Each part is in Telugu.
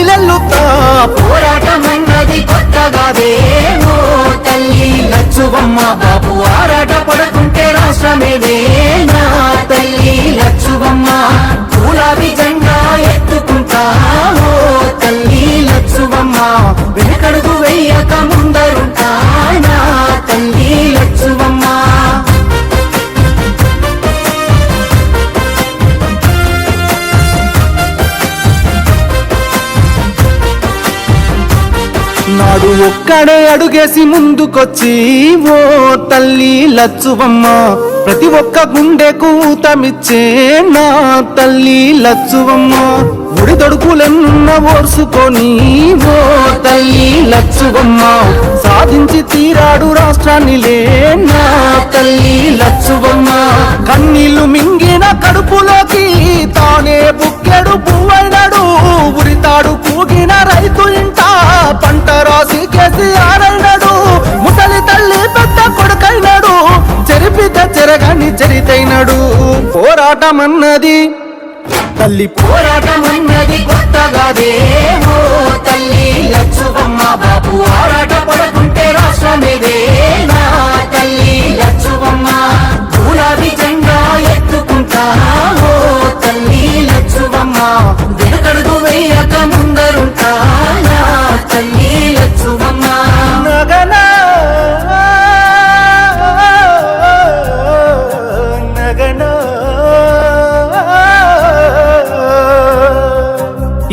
నేను పోరాటమన్నది కొత్తగాదే తల్లి లచ్చువమ్మ బాబు ఆరాట పడుతుంటే రాష్ట్రమేదే తల్లి లచ్చువమ్మ. గులాబీ జెండా ఎత్తుకుంటా ఓ తల్లి లచ్చువమ్మ. వెనకడుగు వెయ్యి వాడు ఒక్కడే అడుగేసి ముందుకొచ్చి ఓ తల్లి లచ్చువమ్మ ప్రతి ఒక్క గుండెకు తమిచ్చే నా తల్లి లచ్చువమ్మ. ఉడి తొడుకులెన్న ఓర్చుకొని ఓ తల్లి లచ్చువమ్మ సాధించి తీరాడు రాష్ట్రాన్నిలే నా తల్లి లచ్చువమ్మ. కన్నీళ్ళు మింగిన కడుపులోకి తానే బుక్కెడు పువ్వైనడు ఉరితాడు కూగిన రైతు ఇంట పంట కేసీఆర్ అయినాడు ముసలి తల్లి పెద్ద కొడుకైనాడు. చెరిపిత చెరగని పోరాటం అన్నది తల్లి పోరాటమన్నది కొత్తగాదే ఓ తల్లి లక్ష్మమ్మ బాబు ఆరాట పడుకుంటే రాష్ట్రమేదే.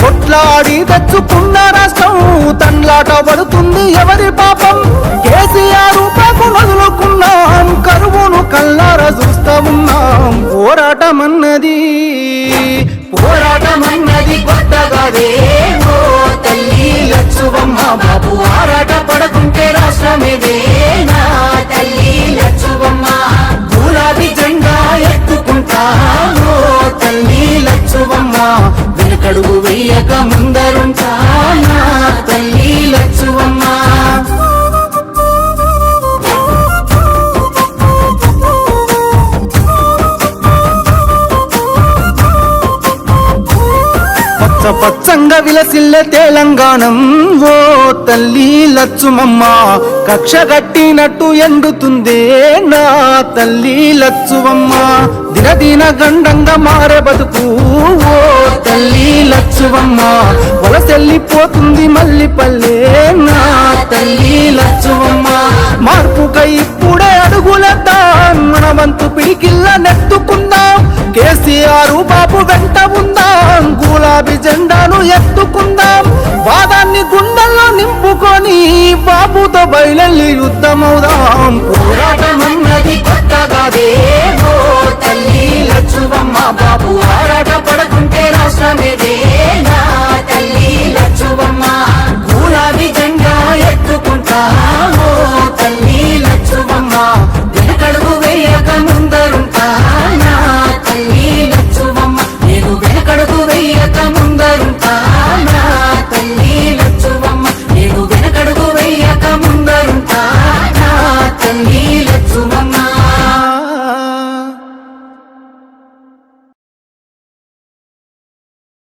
కొట్లాడి తెచ్చుకున్న రాష్ట్రం తన్లాట పడుతుంది ఎవరి పాపం? కేసీఆర్ పాపం వదులుకున్నాం కరువును కల్లార చూస్తా ఉన్నాం. పోరాటమన్నది పోరాటం అన్నది ఓ తల్లి లక్ష్మమ్మ బాబు ఆరాట పడకుంటే రాష్ట్రమేదే. వెనకడుగు వెయ్యక తల్లి లచ్చువమ్మా. పచ్చ పచ్చంగా విలసిల్లే తెలంగాణం ఓ తల్లి లచ్చుమమ్మ. కక్ష కట్టినట్టు ఎండుతుందే నా తల్లి లచ్చువమ్మ. దినదిన గండంగా మారే బతుకు లచ్చువమ్మ వలసెల్లిపోతుంది మల్లి పల్లె నా తల్లి లచ్చువమ్మ. మార్పుకై ఇప్పుడే అడుగులేద్దాం మన వంతు పిడికిల్ల నెత్తుకుందాం. కేసీఆర్ బాబు వెంట ఉందాం గులాబీ జెండాను ఎత్తుకుందాం. వాదాన్ని గుండెల్లో నింపుకొని బాబుతో బయలెల్లి యుద్ధమవుదాం. పోరాటం అన్నది కొత్తగాదే తల్లి లచ్చువమ్మ బాబు 아.